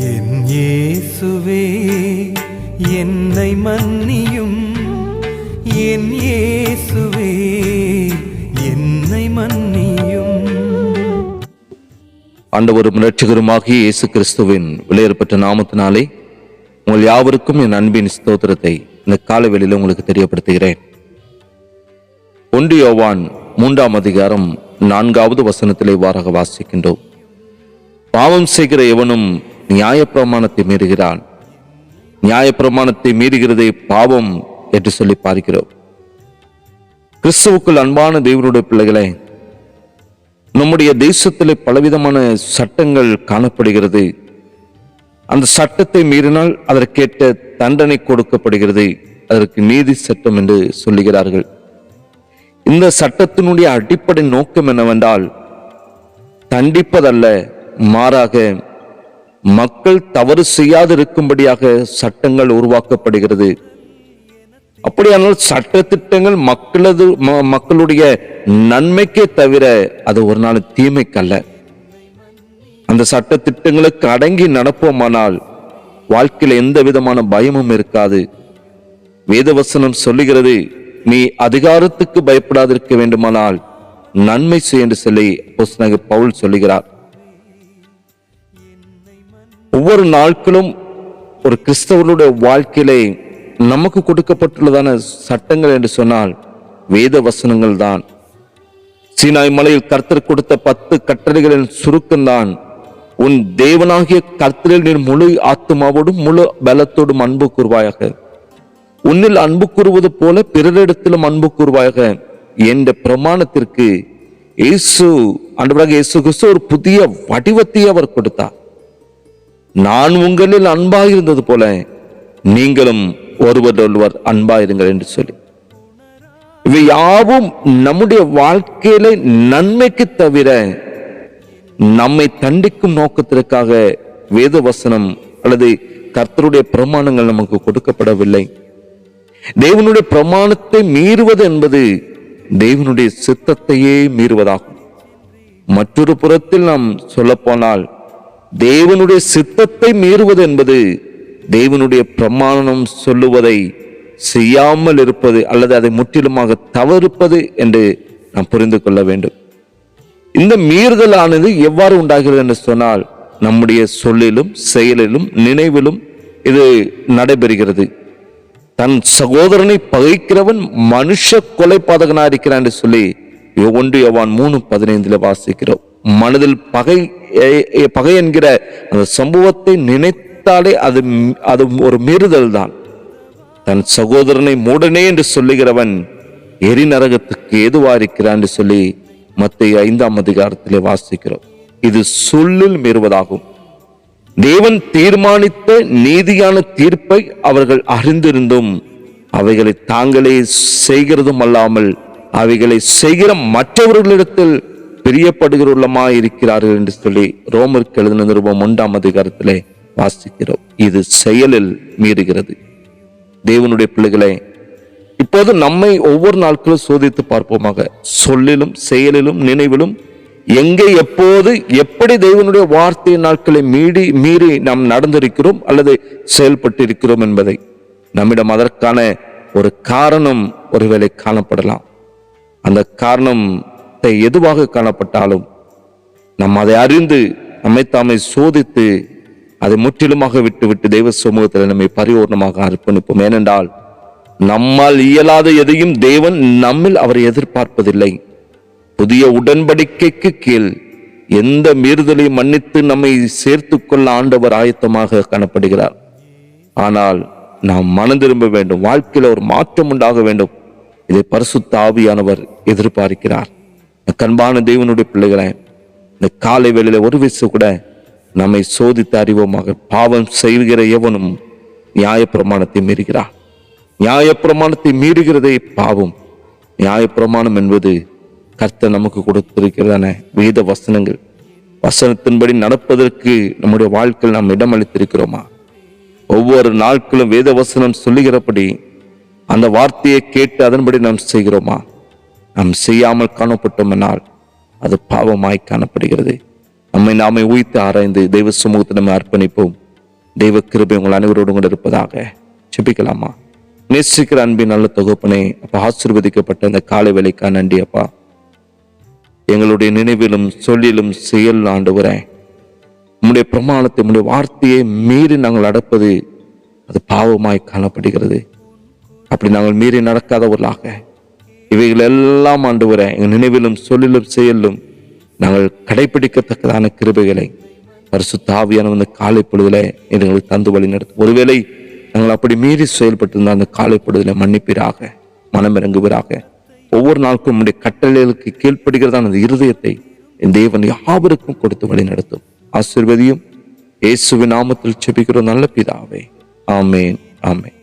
என் இயேசுவே என்னை மன்னியும். என் இயேசுவே என்னை மன்னியும். ஆண்டவரும் இரட்சகருமாகிய இயேசு கிறிஸ்துவின் விலையேறப்பட்ட நாமத்தினாலே உங்கள் யாவருக்கும் என் அன்பின் ஸ்தோத்திரத்தை இந்த காலவெளியில் உங்களுக்கு தெரியப்படுத்துகிறேன். ஒன்று யோவான் மூன்றாம் அதிகாரம் நான்காவது வசனத்திலே வாராக வாசிக்கின்றோம். பாவம் செய்கிற எவனும் நியாயப்பிரமாணத்தை மீறுகிறான். நியாயப்பிரமாணத்தை மீறுகிறதே பாவம் என்று சொல்லி பார்க்கிறோம். கிறிஸ்துவுக்குள் அன்பான தேவனுடைய பிள்ளைகளே நம்முடைய தேசத்திலே பலவிதமான சட்டங்கள் காணப்படுகிறது. அந்த சட்டத்தை மீறினால் அதற்கேற்ற தண்டனை கொடுக்கப்படுகிறது. அதற்கு நீதி சட்டம் என்று சொல்லுகிறார்கள். இந்த சட்டத்தினுடைய அடிப்படை நோக்கம் என்னவென்றால் தண்டிப்பதல்ல மாறாக மக்கள் தவறு செய்யாதிருக்கும்படியாக சட்டங்கள் உருவாக்கப்படுகிறது. அப்படியானால் சட்ட திட்டங்கள் மக்களது ம- மக்களுடைய நன்மைக்கே தவிர அது ஒரு நாள் தீமைக்கல்ல. அந்த சட்ட திட்டங்களுக்கு அடங்கி நடப்போமானால் வாழ்க்கையில் எந்த விதமான பயமும் இருக்காது. வேதவசனம் சொல்லுகிறது நீ அதிகாரத்துக்கு பயப்படாதிருக்க வேண்டுமானால் நன்மை செய் என்று சொல்லி பவுல் சொல்லுகிறார். ஒவ்வொரு நாட்களும் ஒரு கிறிஸ்தவர்களுடைய வாழ்க்கையிலே நமக்கு கொடுக்கப்பட்டுள்ளதான சட்டங்கள் என்று சொன்னால் வேத வசனங்கள் தான். சீனாய் மலையில் கர்த்தர் கொடுத்த பத்து கட்டளைகளின் சுருக்கம்தான் உன் தேவனாகிய கர்த்தரில் நீ முழு ஆத்மாவோடும் முழு பலத்தோடும் அன்பு கூறுவாயாக. உன்னில் அன்பு கூறுவது போல பிறரிடத்திலும் அன்பு கூறுவாயாக. என்ற பிரமாணத்திற்கு இயேசு அன்பராக இயேசு கிறிஸ்து ஒரு புதிய வடிவத்தை அவர் கொடுத்தார். நான் உங்களில் அன்பாக இருந்தது போல நீங்களும் ஒருவரொருவர் அன்பாயிருங்கள் என்று சொல்லி. இவை யாவும் நம்முடைய வாழ்க்கையில நன்மைக்கு தவிர நம்மை தண்டிக்கும் நோக்கத்திற்காக வேத வசனம் அல்லது கர்த்தருடைய பிரமாணங்கள் நமக்கு கொடுக்கப்படவில்லை. தேவனுடைய பிரமாணத்தை மீறுவது என்பது தேவனுடைய சித்தத்தையே மீறுவதாகும். மற்றொரு புறத்தில் நாம் சொல்லப்போனால் தேவனுடைய சித்தத்தை மீறுவது என்பது தேவனுடைய பிரமாணம் சொல்லுவதை செய்யாமல் இருப்பது அல்லது அதை முற்றிலுமாக தவறுப்பது என்று நாம் புரிந்து கொள்ள வேண்டும். இந்த மீறுதலானது எவ்வாறு உண்டாகிறது என்று சொன்னால் நம்முடைய சொல்லிலும் செயலிலும் நினைவிலும் இது நடைபெறுகிறது. தன் சகோதரனை பகைக்கிறவன் மனுஷ கொலைபாதகனா இருக்கிறான் என்று சொல்லி ஒன்று யவான் மூணு பதினைந்துல வாசிக்கிறோம். மனதில் பகை பகை என்கிற அந்த சம்பவத்தை நினைத்தாலே அது அது ஒரு மீறுதல் தான். தன் சகோதரனை மூடனே என்று சொல்லுகிறவன் எரிநரகத்துக்கு ஏதுவா இருக்கிறான் என்று சொல்லி மத்திய ஐந்தாம் அதிகாரத்திலே வாசிக்கிறோம். இது சொல்லில் மீறுவதாகும். தேவன் தீர்மானித்த நீதியான தீர்ப்பை அவர்கள் அறிந்திருந்தும் அவைகளை தாங்களே செய்கிறதும் அல்லாமல் அவைகளை செய்கிற மற்றவர்களிடத்தில் பிரியப்படுகிறவர்களுமா இருக்கிறார்கள் என்று சொல்லி ரோமருக்கு எழுதின நிருபம் ஒன்றாம் அதிகாரத்திலே வாசிக்கிறோம். இது செயலில் மீறுகிறது. தேவனுடைய பிள்ளைகளை இப்போது நம்மை ஒவ்வொரு நாட்களும் சோதித்து பார்ப்போமாக. சொல்லிலும் செயலிலும் நினைவிலும் எங்கே எப்போது எப்படி தெய்வனுடைய வார்த்தை நாட்களை மீறி மீறி நாம் நடந்திருக்கிறோம் அல்லது செயல்பட்டு இருக்கிறோம் என்பதை நம்மிடம் அதற்கான ஒரு காரணம் ஒருவேளை காணப்படலாம். அந்த காரணம் அட்டை எதுவாக காணப்பட்டாலும் நம் அதை அறிந்து நம்மை தாமை சோதித்து அதை முற்றிலுமாக விட்டுவிட்டு தெய்வ சமூகத்தில் நம்மை பரிபூர்ணமாக அர்ப்பணிப்போம். ஏனென்றால் நம்மால் இயலாத எதையும் தேவன் நம்மில் அவர் எதிர்பார்ப்பதில்லை. புதிய உடன்படிக்கைக்கு கீழ் எந்த மீறுதலையும் மன்னித்து நம்மை சேர்த்து கொள்ள ஆண்டவர் ஆயத்தமாக காணப்படுகிறார். ஆனால் நாம் மனம் திரும்ப வேண்டும். வாழ்க்கையில் ஒரு மாற்றம் உண்டாக வேண்டும். இதை பரிசுத்த ஆவியானவர் எதிர்பார்க்கிறார். கண்பான தேவனுடைய பிள்ளைகளை இந்த காலை வேளையில் ஒரு வயசு கூட நம்மை சோதித்து அறிவோமாக பாவம் செய்கிற எவனும் நியாயப்பிரமாணத்தை மீறுகிறார். நியாயப்பிரமாணத்தை மீறுகிறதே பாவம். நியாயப்பிரமாணம் என்பது கர்த்தர் நமக்கு கொடுத்திருக்கிறதான வேத வசனங்கள். வசனத்தின்படி நடப்பதற்கு நம்முடைய வாழ்க்கையில் நாம் இடமளித்திருக்கிறோமா? ஒவ்வொரு நாட்களும் வேத வசனம் சொல்லுகிறபடி அந்த வார்த்தையை கேட்டு அதன்படி நாம் செய்கிறோமா? நாம் செய்யாமல் காணப்பட்டோம்னால் அது பாவமாய் காணப்படுகிறது. நம்மை நாமே உயித்து ஆராய்ந்து தெய்வ சமூகத்தை நம்ம அர்ப்பணிப்போம். தெய்வ கிருபை உங்கள் அனைவரோடு கூட இருப்பதாக செபிக்கலாமா நேசிக்கிற அன்பின் நல்ல தொகுப்பனே அப்ப ஆசிர்வதிக்கப்பட்ட இந்த காலை வேலைக்கா நன்றி அப்பா. எங்களுடைய நினைவிலும் சொல்லிலும் செயல் ஆண்டவரே உம்முடைய பிரமாணத்தை உம்முடைய வார்த்தையை மீறி நாங்கள் நடப்பது அது பாவமாய் காணப்படுகிறது. அப்படி நாங்கள் மீறி நடக்காதவர்களாக இவைகள் எல்லாம் ஆண்டவரே எங்கள் நினைவிலும் சொல்லிலும் செயலிலும் நாங்கள் கடைபிடிக்கத்தக்கதான கிருபைகளை பரிசுத்தாவியான அந்த காலை பொழுதுல எங்களுக்கு தந்து வழி நடத்தும். ஒருவேளை நாங்கள் அப்படி மீறி செயல்பட்டிருந்த அந்த காலை பொழுதுல மன்னிப்பீராக மனமிறங்குவீராக ஒவ்வொரு நாளுக்கும் நம்முடைய கட்டளைகளுக்கு கீழ்ப்படுகிறதான அந்த இருதயத்தை என் தேவன் யாவருக்கும் கொடுத்து வழி நடத்தும். ஆசிர்வதியும் இயேசுவின் நாமத்தில் செபிக்கிற நல்ல பிதாவே. ஆமேன் ஆமேன்.